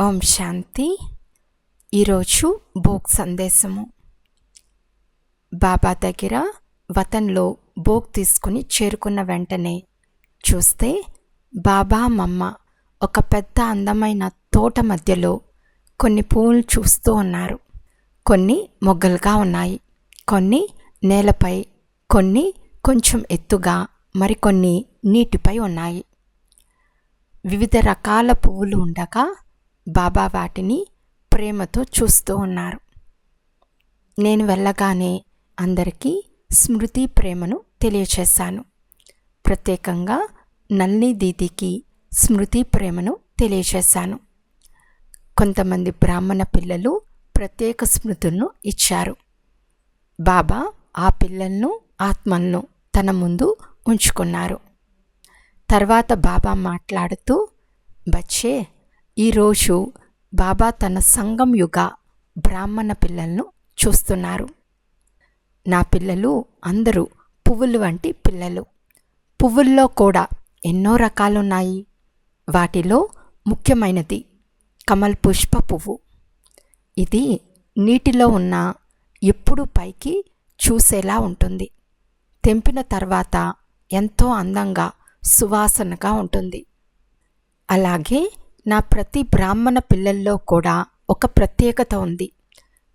ఓం శాంతి. ఈరోజు భోగ్ సందేశము. బాబా దగ్గర వతంలో భోగ్ తీసుకుని చేరుకున్న వెంటనే చూస్తే బాబా మమ్మ ఒక పెద్ద అందమైన తోట మధ్యలో కొన్ని పూలు చూస్తూ ఉన్నారు. కొన్ని మొగ్గలుగా ఉన్నాయి. కొన్ని నేలపై కొన్ని కొంచెం ఎత్తుగా మరికొన్ని నీటిపై ఉన్నాయి. వివిధ రకాల పువ్వులు ఉండగా బాబా వాటిని ప్రేమతో చూస్తూ ఉన్నారు. నేను వెళ్ళగానే అందరికీ స్మృతి ప్రేమను తెలియచేశాను. ప్రత్యేకంగా నల్ని దీదికి స్మృతి ప్రేమను తెలియచేశాను. కొంతమంది బ్రాహ్మణ పిల్లలు ప్రత్యేక స్మృతులను ఇచ్చారు. బాబా ఆ పిల్లలను ఆత్మలను తన ముందు ఉంచుకున్నారు. తర్వాత బాబా మాట్లాడుతూ బచ్చే ఈరోజు బాబా తన సంఘం యుగ బ్రాహ్మణ పిల్లలను చూస్తున్నారు. నా పిల్లలు అందరూ పువ్వులు వంటి పిల్లలు. పువ్వుల్లో కూడా ఎన్నో రకాలున్నాయి. వాటిలో ముఖ్యమైనది కమల్ పుష్ప పువ్వు. ఇది నీటిలో ఉన్న ఎప్పుడు పైకి చూసేలా ఉంటుంది. తెంపిన తర్వాత ఎంతో అందంగా సువాసనగా ఉంటుంది. అలాగే నా ప్రతి బ్రాహ్మణ పిల్లల్లో కూడా ఒక ప్రత్యేకత ఉంది.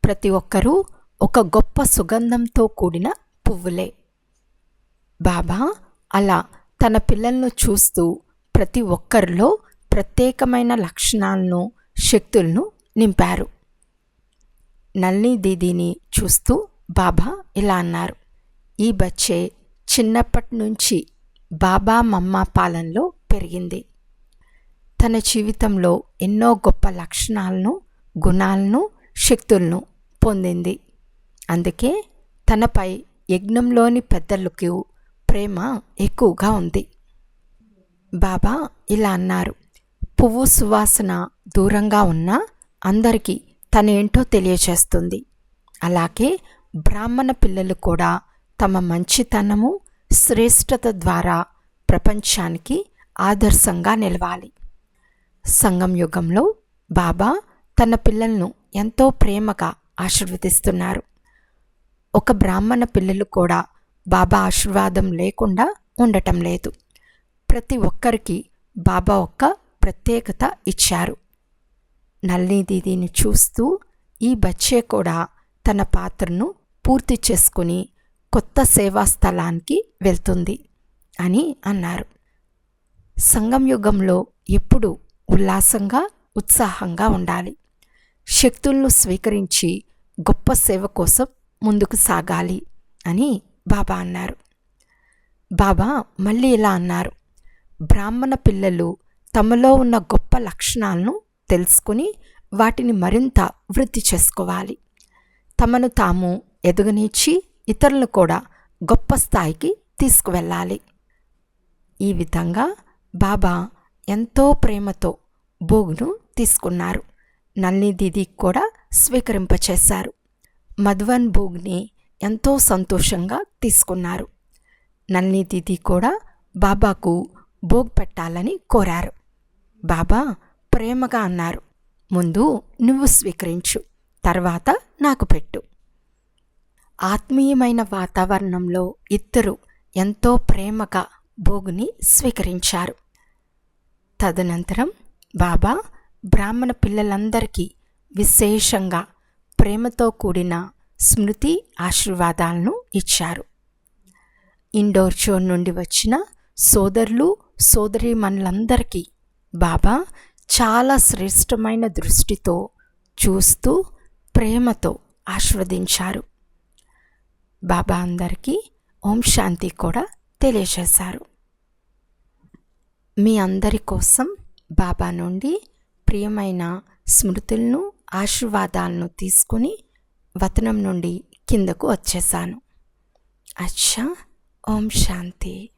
ప్రతి ఒక్కరూ ఒక గొప్ప సుగంధంతో కూడిన పువ్వులే. బాబా అలా తన పిల్లలను చూస్తూ ప్రతి ఒక్కరిలో ప్రత్యేకమైన లక్షణాలను శక్తులను నింపారు. నల్ని దీదీని చూస్తూ బాబా ఇలా అన్నారు. ఈ బచ్చే చిన్నప్పటి నుంచి బాబా మమ్మ పాలనలో పెరిగింది. తన జీవితంలో ఎన్నో గొప్ప లక్షణాలను గుణాలను శక్తులను పొందింది. అందుకే తనపై యజ్ఞంలోని పెద్దలకు ప్రేమ ఎక్కువగా ఉంది. బాబా ఇలా అన్నారు పువ్వు సువాసన దూరంగా ఉన్నా అందరికీ తనేంటో తెలియచేస్తుంది. అలాగే బ్రాహ్మణ పిల్లలు కూడా తమ మంచితనము శ్రేష్టత ద్వారా ప్రపంచానికి ఆదర్శంగా నిలవాలి. సంగం యుగంలో బాబా తన పిల్లలను ఎంతో ప్రేమగా ఆశీర్వదిస్తున్నారు. ఒక బ్రాహ్మణ పిల్లలు కూడా బాబా ఆశీర్వాదం లేకుండా ఉండటం లేదు. ప్రతి ఒక్కరికి బాబా ఒక్క ప్రత్యేకత ఇచ్చారు. నల్లి దీదీని చూస్తూ ఈ బచ్చే కూడా తన పాత్రను పూర్తి చేసుకుని కొత్త సేవా స్థలానికి వెళ్తుంది అని అన్నారు. సంగం యుగంలో ఎప్పుడు ఉల్లాసంగా ఉత్సాహంగా ఉండాలి. శక్తులను స్వీకరించి గొప్ప సేవ కోసం ముందుకు సాగాలి అని బాబా అన్నారు. బాబా మళ్ళీ ఇలా అన్నారు. బ్రాహ్మణ పిల్లలు తమలో ఉన్న గొప్ప లక్షణాలను తెలుసుకుని వాటిని మరింత వృద్ధి చేసుకోవాలి. తమను తాము ఎదుగనిచ్చి ఇతరులను కూడా గొప్ప స్థాయికి తీసుకువెళ్ళాలి. ఈ విధంగా బాబా ఎంతో ప్రేమతో భోగును తీసుకున్నారు. నల్ని దీది కూడా స్వీకరింపచేశారు. మధువన్ భోగ్ని ఎంతో సంతోషంగా తీసుకున్నారు. నల్ని దీది కూడా బాబాకు భోగ్ పెట్టాలని కోరారు. బాబా ప్రేమగా అన్నారు. ముందు నువ్వు స్వీకరించు తర్వాత నాకు పెట్టు. ఆత్మీయమైన వాతావరణంలో ఇద్దరు ఎంతో ప్రేమగా భోగుని స్వీకరించారు. తదనంతరం బాబా బ్రాహ్మణ పిల్లలందరికీ విశేషంగా ప్రేమతో కూడిన స్మృతి ఆశీర్వాదాలను ఇచ్చారు. ఇండోర్ షోర్ నుండి వచ్చిన సోదరులు సోదరీమణులందరికీ బాబా చాలా శ్రేష్టమైన దృష్టితో చూస్తూ ప్రేమతో ఆస్వాదించారు బాబా అందరికీ ఓం శాంతి కూడా తెలియజేశారు. మీ అందరి కోసం బాబా నుండి ప్రియమైన స్మృతులను ఆశీర్వాదాలను తీసుకుని వతనం నుండి కిందకు వచ్చేసాను అచ్చా ఓం శాంతి.